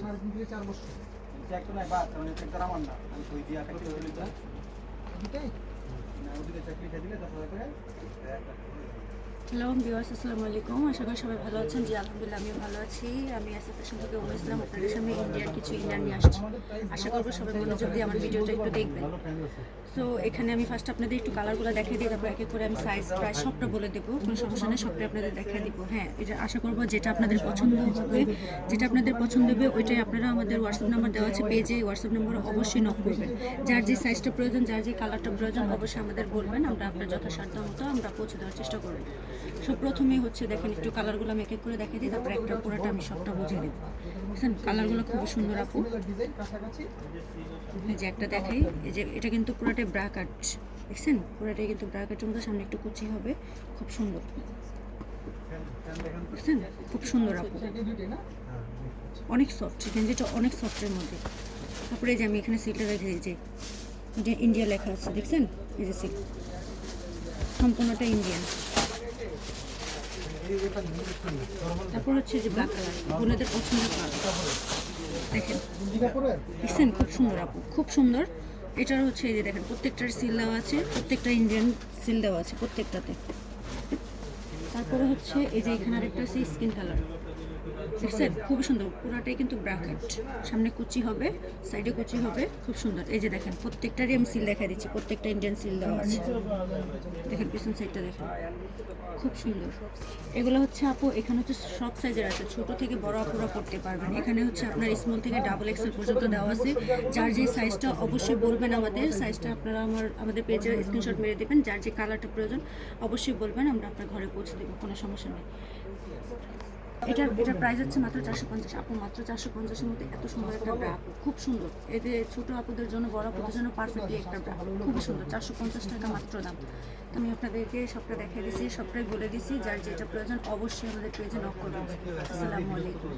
সাড়ে তিন থেকে চার বছর। তো নাই বাদ মানে করা আমার না আমি কই দিয়া কাটি দিলাম দুটাই না ওদিকে চেক লিখে দিলে দশ হাজার করে। একটা হ্যালো বিওয়াস আসসালামু আলাইকুম। আশা করি সবাই ভালো আছেন। জি, আলহামদুলিল্লাহ, আমিও ভালো আছি। আমি অ্যাসোসিয়েশন থেকে উমর আপনাদের সামনে ইন্ডিয়ার কিছু ইন্ডিয়ান নিয়ে আসছি। আশা করব সবাই মনোযোগ দিয়ে আমার ভিডিওটা একটু দেখবেন। সো এখানে আমি ফার্স্ট আপনাদের একটু কালারগুলো দেখিয়ে দিই, তারপর এক করে আমি সাইজ প্রায় সবটা বলে দেবো। কোনো সমস্যা নেই, সবটাই আপনাদের দেখিয়ে দিব। হ্যাঁ এটা আশা করব যেটা আপনাদের পছন্দ হবে, যেটা আপনাদের পছন্দ হবে, ওইটাই আপনারা আমাদের হোয়াটসঅ্যাপ নাম্বার দেওয়া আছে, পেজে হোয়াটসঅ্যাপ নাম্বারে অবশ্যই নক করবেন। যার যে সাইজটা প্রয়োজন, যার যে কালারটা প্রয়োজন, অবশ্যই আমাদের বলবেন। আমরা আপনার যথাসাধ্য মতো আমরা পৌঁছে দেওয়ার চেষ্টা করব। সো প্রথমে হচ্ছে দেখেন একটু কালারগুলো আমি এক এক করে দেখিয়ে দিই, তারপর একটা পুরোটা আমি সবটা বুঝিয়ে দেবো। বুঝছেন? কালারগুলো খুবই সুন্দর আপু। এই যে একটা দেখাই, এই যে এটা কিন্তু পুরোটাই ব্রা কাট দেখছেন? পুরোটাই কিন্তু ব্রা কাটের মধ্যে সামনে একটু কুচি হবে, খুব সুন্দর। বুঝছেন? খুব সুন্দর আপু। অনেক সফট গেঞ্জিটা অনেক সফটের মধ্যে। তারপরে যে আমি এখানে সিলটা রেখে দিয়েছি যে ইন্ডিয়া লেখা আছে, দেখছেন? এই যে সিল সম্পূর্ণটা ইন্ডিয়ান তারপর হচ্ছে যে ব্ল্যাক কালার বোনেদের পছন্দের দেখেন, দেখছেন খুব সুন্দর আপু, খুব সুন্দর। এটার হচ্ছে এই যে দেখেন, প্রত্যেকটার সিল দেওয়া আছে, প্রত্যেকটা ইন্ডিয়ান সিল দেওয়া আছে প্রত্যেকটাতে। তারপরে হচ্ছে এই যে এখানে আরেকটা আছে স্কিন কালার দেখছেন খুব সুন্দর। পুরাটাই কিন্তু ব্রাকেট সামনে কুচি হবে সাইডে কুচি হবে, খুব সুন্দর। এই যে দেখেন, প্রত্যেকটারই আমি সিল দেখা দিচ্ছি। প্রত্যেকটা ইন্ডিয়ান সিল দেওয়া আছে। দেখেন, পিছন সাইডটা দেখেন। খুব সুন্দর। এগুলো হচ্ছে আপু, এখানে হচ্ছে সব সাইজের আছে। ছোট থেকে বড় আপুরা করতে পারবেন। এখানে হচ্ছে আপনার স্মল থেকে ডাবল এক্সেল পর্যন্ত দেওয়া আছে। যার যে সাইজটা অবশ্যই বলবেন আমাদের। সাইজটা আপনারা আমার, আমাদের পেজে স্ক্রিনশট মেরে দেবেন। যার যে কালারটা প্রয়োজন, অবশ্যই বলবেন। আমরা আপনার ঘরে পৌঁছে দেবো। কোনো সমস্যা নেই। এটার এটার প্রাইস হচ্ছে মাত্র চারশো পঞ্চাশ। আপু মাত্র চারশো পঞ্চাশের মধ্যে এত সুন্দর একটা ব্রা খুব সুন্দর। এতে ছোট আপুদের জন্য বড় আপুদের জন্য পারফেক্টলি একটা ব্রা খুবই সুন্দর। চারশো পঞ্চাশ টাকা মাত্র দাম। তো আমি আপনাদেরকে সবটা দেখিয়ে দিয়েছি সবটাই বলে দিয়েছি যার যেটা প্রয়োজন অবশ্যই আমাদের পেজে নক করবেন আসসালামু আলাইকুম।